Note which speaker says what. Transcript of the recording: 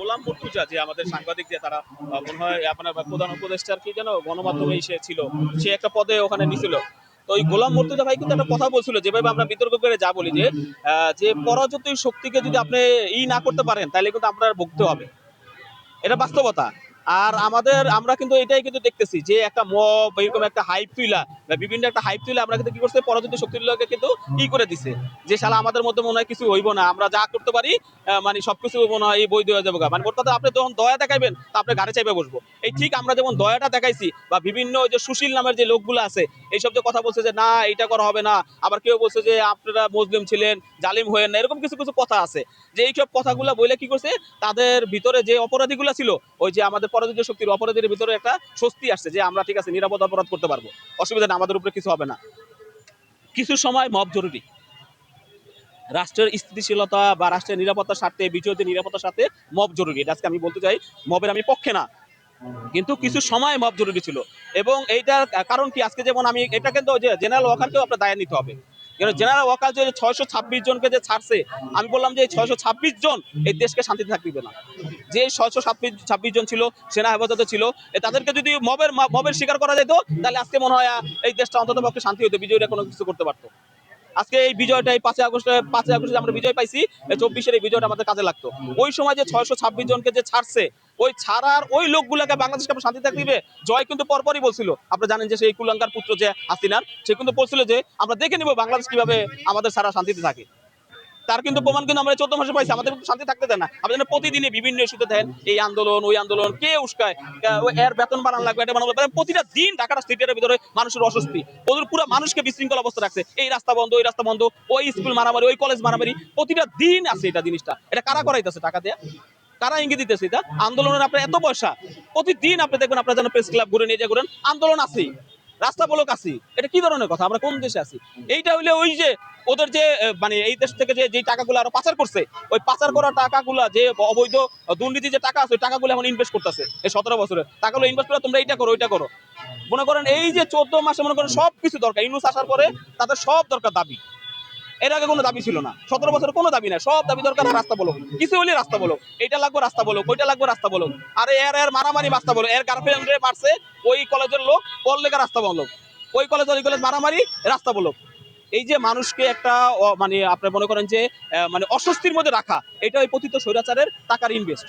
Speaker 1: গোলাম মুর্তুজা, যে আমাদের সাংবাদিক, যে তারা মনে হয় আপনার প্রধান উপদেষ্টার কি যেন গণমাধ্যমে সে ছিল, সে একটা পদে ওখানে নিছিল। তো ওই গোলাম মুর্তুজা ভাই কিন্তু একটা কথা বলছিল, যেভাবে আমরা বিতর্ক করে যা বলি যে যে পরাজিত শক্তিকে যদি আপনি ই না করতে পারেন, তাহলে কিন্তু আপনার ভুগতে হবে। এটা বাস্তবতা। আর আমাদের, আমরা কিন্তু এটাই কিন্তু দেখতেছি যে একটা মব এরকম একটা হাইপ তুইলা বা বিভিন্ন একটা হাইপ তুইলা আমরা কিন্তু কি করছে পরাজিত শক্তির লোকে কিন্তু ই করে দিছে। যে শালা আমাদের মধ্যে মনে হয় কিছু হইব না, আমরা যা করতে পারি মানে সবকিছু মনে হয় এই বই দেওয়া যাবে। মানে কথা আপনি যখন দয়া দেখাইবেন, তা আপনি গাড়ি চাইবে বসবো। এই ঠিক আমরা যেমন দয়াটা দেখাইছি বা বিভিন্ন ওই যে সুশীল নামের যে লোকগুলো আছে, এইসব যে কথা বলছে যে, না এটা করা হবে না। আবার কেউ বলছে যে, আপনারা মুসলিম ছিলেন, জালিম হয়েন না। এরকম কিছু কিছু কথা আছে। যে এইসব কথাগুলো বলে কি করছে, তাদের ভিতরে যে অপরাধীগুলো ছিল, ওই যে আমাদের পরাজিত শক্তির অপরাধীর ভিতরে একটা স্বস্তি আসছে যে আমরা ঠিক আছে নিরাপদ অপরাধ করতে পারব। অসুবিধা না আমাদের উপরে কিছু হবে না। কিছু সময় মব জরুরি। রাষ্ট্রের স্থিতিশীলতা বা রাষ্ট্রের নিরাপত্তার স্বার্থে, বিজয়ীদের নিরাপত্তার সাথে মব জরুরি। এটা আজকে আমি বলতে চাই, মবের আমি পক্ষে না। কিন্তু কিছু সময় মব জরুরি ছিল। এবং এইটার কারণ কি? আজকে যেমন আমি, এটা কিন্তু জেনারেল ওয়াকারকেও আপনার দায় নিতে হবে। জেনারেল ওয়াকার যে ছয়শো ছাব্বিশ জনকে যে ছাড়ছে, আমি বললাম যে এই ছয়শো ছাব্বিশ জন এই দেশকে শান্তিতে থাকবে না। যে ছয়শো ছাব্বিশ ছাব্বিশ জন ছিল, সেনা হেফাজতে ছিল তাদেরকে যদি মবের মবের শিকার করা যেত, তাহলে আজকে মনে হয় এই দেশটা অন্তত পক্ষে শান্তি হতো, বিজয়ীরা কোনো কিছু করতে পারতো। আজকে এই বিজয়টা এই পাঁচই আগস্টে পাঁচই আগস্টে আমরা বিজয় পাইছি চব্বিশের এই বিজয়টা আমাদের কাজে লাগতো। ওই সময় যে ছয়শো ছাব্বিশ জনকে যে ছাড়ছে, ওই ছাড়ার ওই লোকগুলোকে বাংলাদেশকে আমরা শান্তি থাকতে দিবে? জয় কিন্তু পরপরই বলছিল। আপনারা জানেন যে সেই কুলঙ্কার পুত্র যে হাসিনার, সে কিন্তু বলছিল যে, আমরা দেখে নিব বাংলাদেশ কীভাবে আমাদের সারা শান্তিতে থাকে। তার কিন্তু প্রমাণ কিন্তু আমরা চোদ্দ মাসে পাইছি। আমাদের শান্তি থাকতে দেয় না। আপনাদের প্রতিদিনই বিভিন্ন ইস্যুতে দেন, এই আন্দোলন, ওই আন্দোলন, কে উস্কায় এর বেতন বাড়ানো লাগবে, এটা বাড়ানো লাগবে। প্রতিটা দিন ঢাকাটা স্টেটের ভিতরে মানুষের অস্বস্তি। ওদের পুরো মানুষকে বিশৃঙ্খল অবস্থা রাখছে। এই রাস্তা বন্ধ ওই রাস্তা বন্ধ, ওই স্কুল মারামারি, ওই কলেজ মারামারি, প্রতিটা দিন আছে এটা জিনিসটা। এটা কারা করাইতেছে টাকা দেয়া? কারা ইঙ্গিত দিতেছে এটা? আন্দোলনের আপনার এত পয়সা। প্রতিদিন আপনি দেখবেন আপনার যেন প্রেস ক্লাব ঘুরে নিয়ে যা ঘুরেন। আন্দোলন আছেই। রাস্তা বলক আছি। এটা কি ধরনের কথা? আমরা কোন দেশে আছি? এইটা হইলে ওই যে ওদের যে মানে এই দেশ থেকে যে যে টাকাগুলো আরও পাচার করছে, ওই পাচার করা টাকাগুলো যে অবৈধ দুর্নীতি যে টাকা আছে, ওই টাকাগুলো এখন ইনভেস্ট করতেছে এই সতেরো বছরে। টাকাগুলো ইনভেস্ট করে, তোমরা এইটা করো, ওইটা করো। মনে করেন এই যে চোদ্দ মাসে মনে করেন সব কিছু দরকার। ইউনুস আসার পরে তাদের সব দরকার দাবি। এর আগে কোনো দাবি ছিল না। সতেরো বছর কোনো দাবি নাই। সব দাবি দরকার, রাস্তা বলো। কিছু হলে রাস্তা বলো। এটা লাগবে, রাস্তা বলো। ওইটা লাগবে, রাস্তা বলো। আরে এর এর মারামারি রাস্তা বলো। এর গার্লফ্রেন্ড মারছে, ওই কলেজের লোক, ওর রাস্তা বলো ওই কলেজ ওই কলেজ মারামারি, রাস্তা বলো। এই যে মানুষকে একটা মানে আপনি মনে করেন যে মানে অস্বস্তির মধ্যে রাখা, এটা ওই পতিত স্বৈরাচারের টাকার ইনভেস্ট